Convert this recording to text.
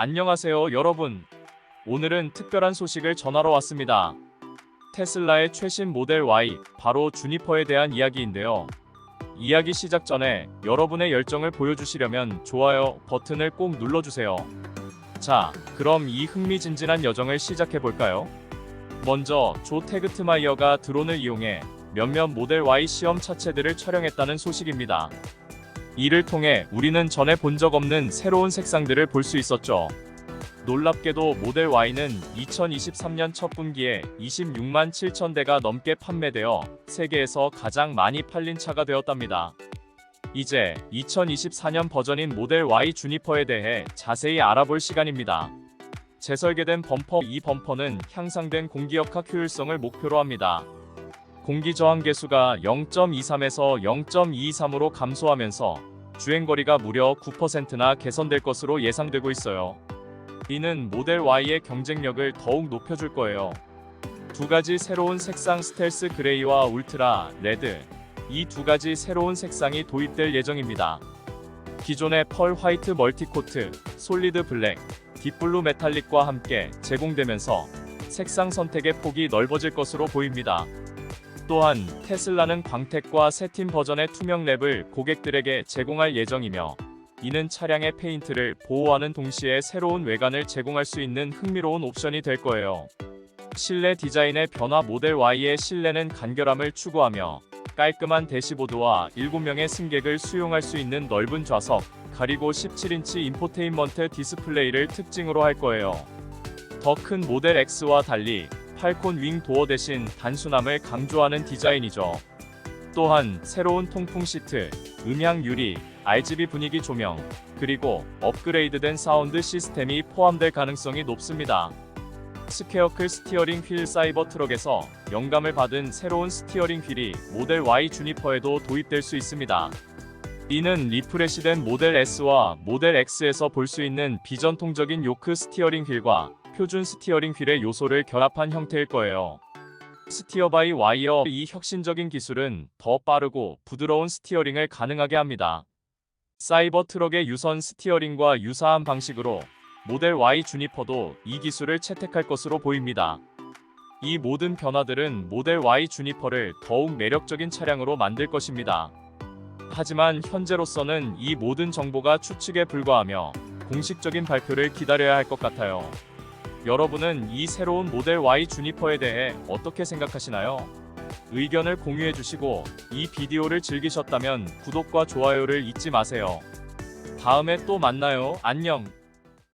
안녕하세요, 여러분. 오늘은 특별한 소식을 전하러 왔습니다. 테슬라의 최신 모델 Y, 바로 주니퍼에 대한 이야기인데요. 이야기 시작 전에 여러분의 열정을 보여주시려면 좋아요 버튼을 꼭 눌러주세요. 자, 그럼 이 흥미진진한 여정을 시작해 볼까요? 먼저 조 테그트마이어가 드론을 이용해 몇몇 모델 Y 시험 차체들을 촬영했다는 소식입니다. 이를 통해 우리는 전에 본 적 없는 새로운 색상들을 볼 수 있었죠. 놀랍게도 모델 Y는 2023년 첫 분기에 26만 7천 대가 넘게 판매되어 세계에서 가장 많이 팔린 차가 되었답니다. 이제 2024년 버전인 모델 Y 주니퍼에 대해 자세히 알아볼 시간입니다. 재설계된 범퍼 이 범퍼는 향상된 공기역학 효율성을 목표로 합니다. 공기 저항 계수가 0.23에서 0.223으로 감소하면서 주행거리가 무려 9%나 개선될 것으로 예상되고 있어요. 이는 모델 Y의 경쟁력을 더욱 높여줄 거예요. 두 가지 새로운 색상 스텔스 그레이와 울트라 레드 이 두 가지 새로운 색상이 도입될 예정입니다. 기존의 펄 화이트 멀티코트, 솔리드 블랙, 딥블루 메탈릭과 함께 제공되면서 색상 선택의 폭이 넓어질 것으로 보입니다. 또한 테슬라는 광택과 새팀 버전의 투명 랩을 고객들에게 제공할 예정이며 이는 차량의 페인트를 보호하는 동시에 새로운 외관을 제공할 수 있는 흥미로운 옵션이 될 거예요. 실내 디자인의 변화 모델 Y의 실내는 간결함을 추구하며 깔끔한 대시보드와 7명의 승객을 수용할 수 있는 넓은 좌석, 그리고 17인치 인포테인먼트 디스플레이를 특징으로 할 거예요. 더 큰 모델 X와 달리 팔콘 윙 도어 대신 단순함을 강조하는 디자인이죠. 또한 새로운 통풍 시트, 음향 유리, RGB 분위기 조명, 그리고 업그레이드된 사운드 시스템이 포함될 가능성이 높습니다. 스퀘어클 스티어링 휠 사이버 트럭에서 영감을 받은 새로운 스티어링 휠이 모델 Y 주니퍼에도 도입될 수 있습니다. 이는 리프레시된 모델 S와 모델 X에서 볼 수 있는 비전통적인 요크 스티어링 휠과 표준 스티어링 휠의 요소를 결합한 형태일 거예요. 스티어 바이 와이어 이 혁신적인 기술은 더 빠르고 부드러운 스티어링을 가능하게 합니다. 사이버 트럭의 유선 스티어링과 유사한 방식으로 모델 Y 주니퍼도 이 기술을 채택할 것으로 보입니다. 이 모든 변화들은 모델 Y 주니퍼를 더욱 매력적인 차량으로 만들 것입니다. 하지만 현재로서는 이 모든 정보가 추측에 불과하며 공식적인 발표를 기다려야 할 것 같아요. 여러분은 이 새로운 모델 Y 주니퍼에 대해 어떻게 생각하시나요? 의견을 공유해 주시고 이 비디오를 즐기셨다면 구독과 좋아요를 잊지 마세요. 다음에 또 만나요. 안녕.